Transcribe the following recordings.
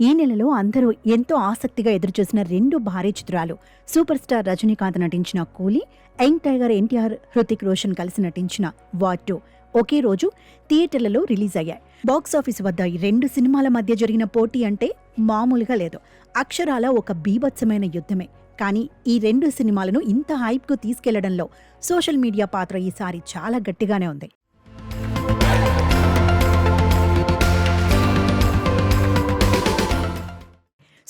ఈ నెలలో అందరూ ఎంతో ఆసక్తిగా ఎదురుచూసిన రెండు భారీ చిత్రాలు. సూపర్ స్టార్ రజనీకాంత్ నటించిన Coolie young tiger NTR Hrithik Roshan కలిసి నటించిన వార్ టూ ఒకే రోజు థియేటర్లలో రిలీజ్ అయ్యాయి. బాక్స్ ఆఫీస్ వద్ద ఈ రెండు సినిమాల మధ్య జరిగిన పోటీ అంటే మామూలుగా లేదు. అక్షరాల ఒక బీభత్సమైన యుద్ధమే. కానీ ఈ రెండు సినిమాలను ఇంత హైప్కు తీసుకెళ్ళడంలో సోషల్ మీడియా పాత్ర ఈసారి చాలా గట్టిగానే ఉంది.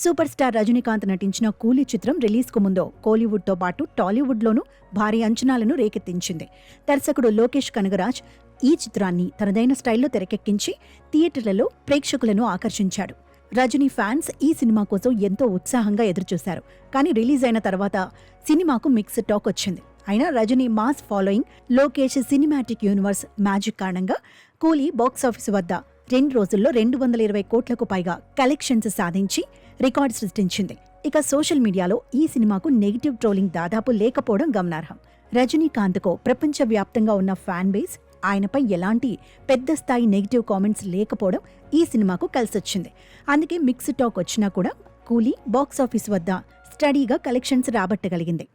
సూపర్ స్టార్ రజనీకాంత్ నటించిన కూలీ చిత్రం రిలీజ్కు ముందు కోలీవుడ్తో పాటు టాలీవుడ్లోనూ భారీ అంచనాలను రేకెత్తించింది. దర్శకుడు లోకేష్ కనగరాజ్ ఈ చిత్రాన్ని తనదైన స్టైల్లో తెరకెక్కించి థియేటర్లలో ప్రేక్షకులను ఆకర్షించాడు. రజనీ ఫ్యాన్స్ ఈ సినిమా కోసం ఎంతో ఉత్సాహంగా ఎదురుచూశారు. కానీ రిలీజ్ అయిన తర్వాత సినిమాకు మిక్స్ టాక్ వచ్చింది. అయినా Rajini mass following Lokesh cinematic universe magic కారణంగా కూలీ బాక్సాఫీస్ వద్ద రెండు రోజుల్లో రెండు వందల ఇరవై కోట్లకు పైగా కలెక్షన్స్ సాధించి రికార్డు సృష్టించింది. ఇక సోషల్ మీడియాలో ఈ సినిమాకు నెగిటివ్ ట్రోలింగ్ దాదాపు లేకపోవడం గమనార్హం. రజనీకాంత్కు ప్రపంచవ్యాప్తంగా ఉన్న ఫ్యాన్ బేస్ ఆయనపై ఎలాంటి పెద్ద స్థాయి నెగిటివ్ కామెంట్స్ లేకపోవడం ఈ సినిమాకు కలిసొచ్చింది. అందుకే మిక్స్ టాక్ వచ్చినా కూడా కూలీ బాక్సాఫీస్ వద్ద స్టడీగా కలెక్షన్స్ రాబట్టగలిగింది.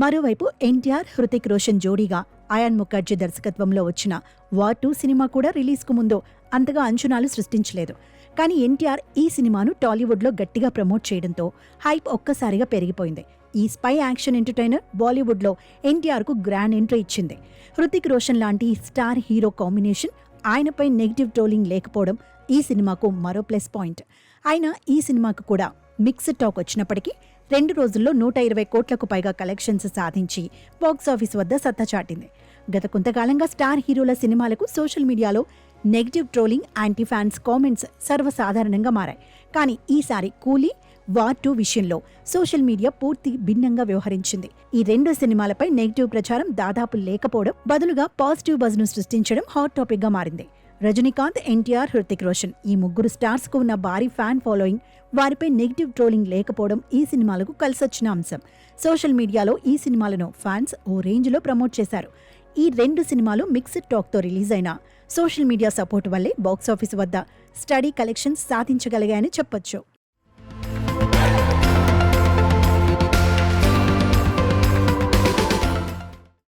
మరోవైపు ఎన్టీఆర్ హృతిక్ రోషన్ జోడీగా అయాన్ ముఖర్జీ దర్శకత్వంలో వచ్చిన వార్ టూ సినిమా కూడా రిలీజ్కు ముందు అంతగా అంచనాలు సృష్టించలేదు. కానీ ఎన్టీఆర్ ఈ సినిమాను టాలీవుడ్లో గట్టిగా ప్రమోట్ చేయడంతో హైప్ ఒక్కసారిగా పెరిగిపోయింది. ఈ స్పై యాక్షన్ ఎంటర్టైనర్ బాలీవుడ్లో ఎన్టీఆర్కు గ్రాండ్ ఎంట్రీ ఇచ్చింది. హృతిక్ రోషన్ లాంటి స్టార్ హీరో కాంబినేషన్ ఆయనపై నెగిటివ్ ట్రోలింగ్ లేకపోవడం ఈ సినిమాకు మరో ప్లస్ పాయింట్. అయినా ఈ సినిమాకు కూడా మిక్స్డ్ టాక్ వచ్చినప్పటికీ రెండు రోజుల్లో నూట ఇరవై కోట్లకు పైగా కలెక్షన్స్ సాధించి బాక్సాఫీస్ వద్ద సత్తా చాటింది. గత కొంతకాలంగా స్టార్ హీరోల సినిమాలకు సోషల్ మీడియాలో negative trolling anti fans comments సర్వసాధారణంగా మారాయి. కానీ ఈసారి కూలీ వార్ టూ విషయంలో సోషల్ మీడియా పూర్తి భిన్నంగా వ్యవహరించింది. ఈ రెండు సినిమాలపై నెగిటివ్ ప్రచారం దాదాపు లేకపోవడం బదులుగా పాజిటివ్ బజ్ను సృష్టించడం హాట్ టాపిక్గా మారింది. రజనీకాంత్ ఎన్టీఆర్ హృతిక్ రోషన్. ఈ ముగ్గురు స్టార్స్కు ఉన్న భారీ ఫ్యాన్ ఫాలోయింగ్ వారిపై నెగిటివ్ ట్రోలింగ్ లేకపోవడం ఈ సినిమాలకు కలిసొచ్చిన అంశం. సోషల్ మీడియాలో ఈ సినిమాలను ఫ్యాన్స్ ఓ రేంజ్లో ప్రమోట్ చేశారు. ఈ రెండు సినిమాలు మిక్స్డ్ టాక్తో రిలీజ్ అయిన సోషల్ మీడియా సపోర్ట్ వల్లే బాక్సాఫీస్ వద్ద స్టడీ కలెక్షన్స్ సాధించగలిగాయని చెప్పొచ్చు.